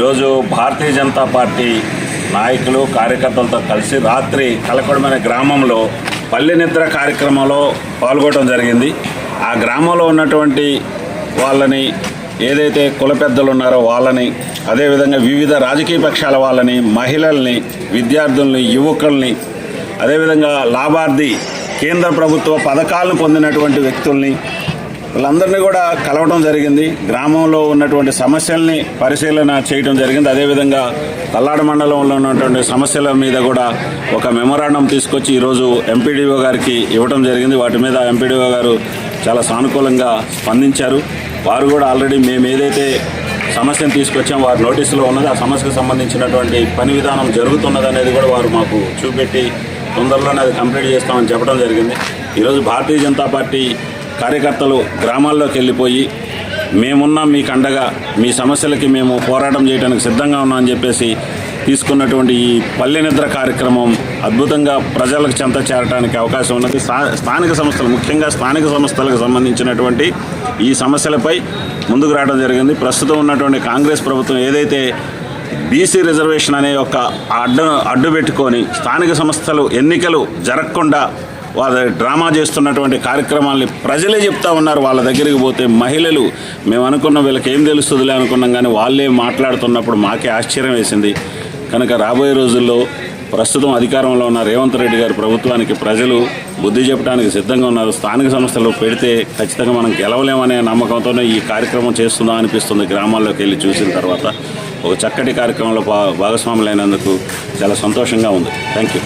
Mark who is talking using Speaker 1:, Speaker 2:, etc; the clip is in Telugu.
Speaker 1: ఈరోజు భారతీయ జనతా పార్టీ నాయకులు కార్యకర్తలతో కలిసి రాత్రి కలకొడమైన గ్రామంలో పల్లె నిద్ర కార్యక్రమంలో పాల్గొనడం జరిగింది. ఆ గ్రామంలో ఉన్నటువంటి వాళ్ళని ఏదైతే కుల పెద్దలు ఉన్నారో వాళ్ళని అదేవిధంగా వివిధ రాజకీయ పక్షాల వాళ్ళని మహిళల్ని విద్యార్థుల్ని యువకుల్ని అదేవిధంగా లాభార్థి కేంద్ర ప్రభుత్వ పథకాలను పొందినటువంటి వ్యక్తుల్ని వీళ్ళందరినీ కూడా కలవడం జరిగింది. గ్రామంలో ఉన్నటువంటి సమస్యల్ని పరిశీలన చేయడం జరిగింది. అదేవిధంగా తల్లాడ మండలంలో ఉన్నటువంటి సమస్యల మీద కూడా ఒక మెమోరాండం తీసుకొచ్చి ఈరోజు ఎంపీడీఓ గారికి ఇవ్వడం జరిగింది. వాటి మీద ఎంపీడీఓ గారు చాలా సానుకూలంగా స్పందించారు. వారు కూడా ఆల్రెడీ మేము ఏదైతే సమస్యను తీసుకొచ్చాం వారి నోటీసులో ఉన్నది. ఆ సమస్యకు సంబంధించినటువంటి పని విధానం జరుగుతున్నది అనేది కూడా వారు మాకు చూపెట్టి తొందరలోనే అది కంప్లీట్ చేస్తామని చెప్పడం జరిగింది. ఈరోజు భారతీయ జనతా పార్టీ కార్యకర్తలు గ్రామాల్లోకి వెళ్ళిపోయి మేమున్నాం మీకు అండగా మీ సమస్యలకి మేము పోరాటం చేయడానికి సిద్ధంగా ఉన్నామని చెప్పేసి తీసుకున్నటువంటి ఈ పల్లె నిద్ర కార్యక్రమం అద్భుతంగా ప్రజలకు చెంత చేరడానికి అవకాశం ఉన్నది. స్థా- స్థానిక సంస్థలు ముఖ్యంగా స్థానిక సంస్థలకు సంబంధించినటువంటి ఈ సమస్యలపై ముందుకు రావడం జరిగింది. ప్రస్తుతం ఉన్నటువంటి కాంగ్రెస్ ప్రభుత్వం ఏదైతే బీసీ రిజర్వేషన్ అనే ఒక అడ్డు అడ్డు పెట్టుకొని స్థానిక సంస్థలు ఎన్నికలు జరగకుండా వాళ్ళ డ్రామా చేస్తున్నటువంటి కార్యక్రమాల్ని ప్రజలే చెప్తా ఉన్నారు. వాళ్ళ దగ్గరికి పోతే మహిళలు మేము అనుకున్న వీళ్ళకి ఏం తెలుస్తుందిలే అనుకున్నాం కానీ వాళ్ళే మాట్లాడుతున్నప్పుడు మాకే ఆశ్చర్యం వేసింది. కనుక రాబోయే రోజుల్లో ప్రస్తుతం అధికారంలో ఉన్న రేవంత్ రెడ్డి గారు ప్రభుత్వానికి ప్రజలు బుద్ధి చెప్పడానికి సిద్ధంగా ఉన్నారు. స్థానిక సంస్థలు పెడితే ఖచ్చితంగా మనం గెలవలేమనే నమ్మకంతోనే ఈ కార్యక్రమం చేస్తుందా అనిపిస్తుంది గ్రామాల్లోకి వెళ్ళి చూసిన తర్వాత. ఒక చక్కటి కార్యక్రమంలో భా భాగస్వాములైనందుకు చాలా సంతోషంగా ఉంది. Thank you